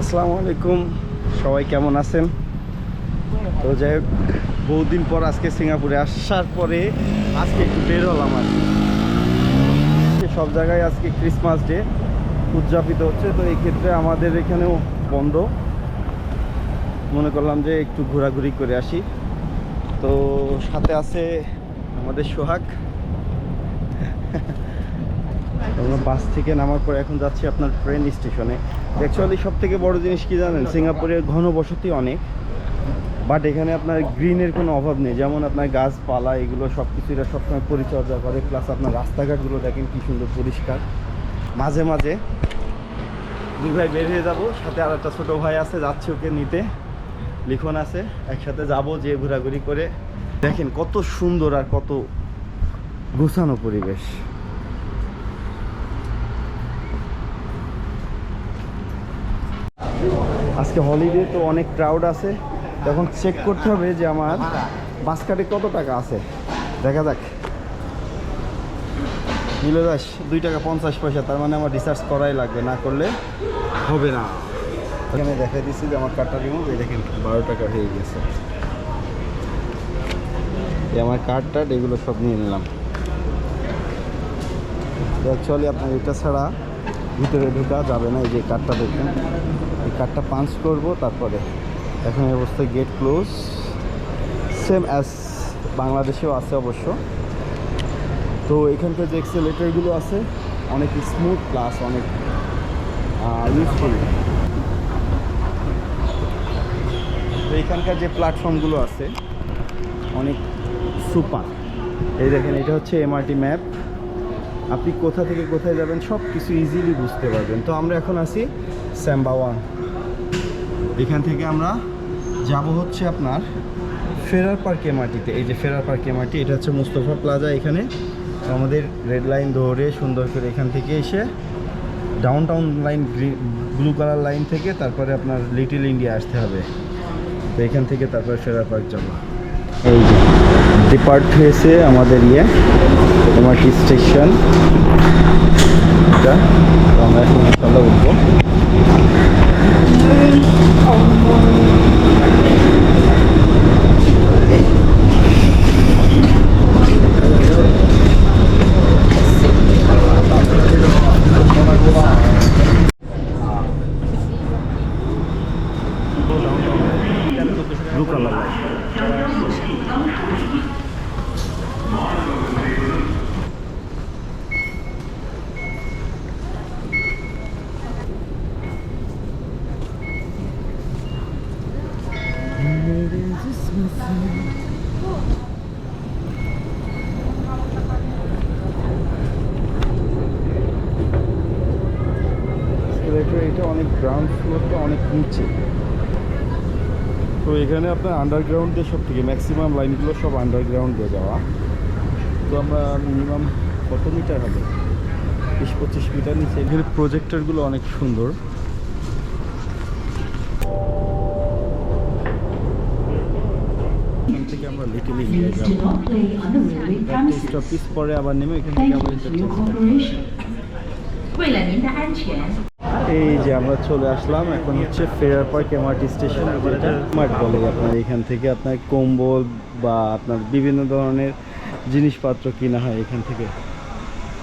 আসসালামু আলাইকুম। সবাই কেমন আছেন? তো যাই হোক, বহুদিন পর আজকে সিঙ্গাপুরে আসার পরে আজকে একটু বের হলাম আর। সব জায়গায় আজকে ক্রিসমাস ডে উদযাপিত হচ্ছে। তো এই ক্ষেত্রে আমাদের এখানেও বন্ধ। মনে করলাম যে একটু ঘোরাঘুরি করে আসি। তো সাথে আছে আমাদের সোহাগ। আমরা বাস থেকে নামার পর এখন যাচ্ছি আপনার ট্রেন স্টেশনে অ্যাকচুয়ালি সব থেকে বড় জিনিস কি জানেন? সিঙ্গাপুরের ঘনবসতি অনেক বাট এখানে আপনার গ্রিনের কোনো অভাব নেই। যেমন আপনার গাছপালা, এগুলো সব কিছু এরা সবসময় পরিচর্যা করে প্লাস আপনার রাস্তাঘাটগুলো দেখেন কি সুন্দর পরিষ্কার। মাঝে মাঝে দুই ভাই বের হয়ে যাব, সাথে আর একটা ছোটো ভাই আছে, যাচ্ছে ওকে নিতে। লিখন আছে, একসাথে যাব যে ঘোরাঘুরি করে। দেখেন কত সুন্দর আর কত গোছানো পরিবেশ। আজকে হলিডে তো অনেক ক্রাউড আছে। তখন চেক করতে হবে যে আমার বাস কাটে কত টাকা আছে। দেখা যাক। নিল দাস দুই টাকা পঞ্চাশ পয়সা, তার মানে আমার রিচার্জ করাই লাগবে, না করলে হবে না। এখানে দেখাই দিচ্ছি যে আমার কার্ডটা রিমুভ এই দেখেন, বারো টাকা হয়ে গেছে। আমার কার্ডটা এগুলো সব নিয়ে নিলাম। অ্যাকচুয়ালি আপনার এটা ছাড়া ভিতরে ঢোকা যাবে না, এই যে কার্ডটা দেখবেন কার্ডটা পাঞ্চ করব, তারপরে এখন এই অবস্থায় গেট ক্লোজ সেম অ্যাজ বাংলাদেশেও আছে অবশ্য। তো এখানকার যে এক্সেলেটারগুলো আছে, অনেক স্মুথ প্লাস অনেক ইউজফুল তো এখানকার যে প্ল্যাটফর্মগুলো আছে, অনেক সুপার এই দেখেন, এটা হচ্ছে এমআরটি ম্যাপ আপনি কোথা থেকে কোথায় যাবেন সব কিছু ইজিলি বুঝতে পারবেন। তো আমরা এখন আছি স্যাম্বাওয়ান এখান থেকে আমরা যাব হচ্ছে আপনার ফেরার পার্ক এমআরটিতে। এই যে ফেরার পার্ক এমআরটি, এটা হচ্ছে মুস্তফা প্লাজা এখানে। আমাদের রেড লাইন ধরে সুন্দর করে এখান থেকে এসে down town line blue colour line থেকে তারপরে আপনার লিটিল ইন্ডিয়া আসতে হবে। তো এখান থেকে তারপরে ফেরার পার্ক যাব। এই যে ডিপার্ট হয়েছে আমাদের ইয়ে এমআরটি স্টেশন। আমরা এখন উঠবো ব্লু কালার লাইন এসকেলেটর এটা অনেক গ্রাউন্ড ফ্লোরটা অনেক নিচে। তো এখানে আপনার আন্ডারগ্রাউন্ড সব থেকে ম্যাক্সিমাম লাইনগুলো সব আন্ডারগ্রাউন্ডে যাওয়া। তো আমরা মিনিমাম কত মিটার হবে? বিশ পঁচিশ মিটার নিচে। এখানে প্রজেক্টরগুলো অনেক সুন্দর। এখান থেকে আমরা লিটল ইন্ডিয়া যাব। পরে আবার নেমে এখান থেকে Thank এই যে আমরা চলে আসলাম, এখন হচ্ছে ফেরার পার্ক এমআরটি স্টেশন মাঠ মার্ট বলে আপনার এখান থেকে আপনার কম্বল বা আপনার বিভিন্ন ধরনের জিনিসপত্র কেনা হয় এখান থেকে।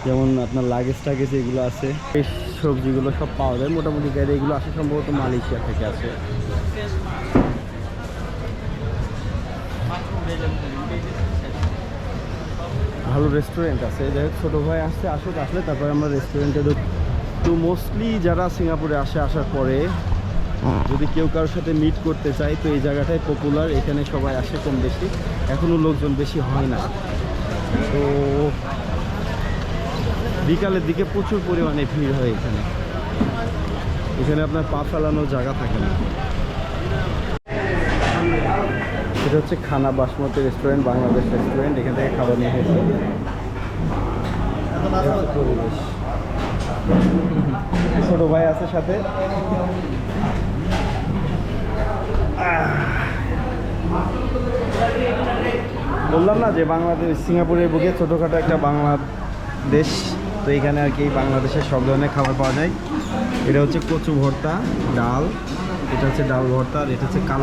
যেমন আপনার লাগেজ টাগেজ এগুলো আছে। এই সবজিগুলো সব পাওয়া যায়। মোটামুটি গাড়ি এগুলো আসে সম্ভবত মালয়েশিয়া থেকে আসে। ভালো রেস্টুরেন্ট আছে। যাই হোক, ছোটো ভাই আসছে, আসুক, আসলে তারপরে আমরা রেস্টুরেন্টে ঢুকি তো মোস্টলি যারা সিঙ্গাপুরে আসে আসার পরে যদি কেউ কারোর সাথে মিট করতে চায় তো এই জায়গাটাই পপুলার এখানে সবাই আসে কম বেশি। এখনও লোকজন বেশি হয় না। তো বিকালের দিকে প্রচুর পরিমাণে ভিড় হয় এখানে। এখানে আপনার পা ফেলানোর জায়গা থাকে না। এটা হচ্ছে খানা বাসমতি রেস্টুরেন্ট বাংলাদেশ রেস্টুরেন্ট এখান থেকে খাবার নিয়ে এসেছে। পরিবেশ। ছোট ভাই আছে সাথে। বললাম না যে বাংলাদেশ, সিঙ্গাপুরের বুকে ছোটোখাটো একটা বাংলাদেশ, তো এখানে আর কি বাংলাদেশের সব ধরনের খাবার পাওয়া যায়। এটা হচ্ছে কচু ভর্তা, ডাল, এটা হচ্ছে ডাল ভর্তা, আর এটা হচ্ছে কালা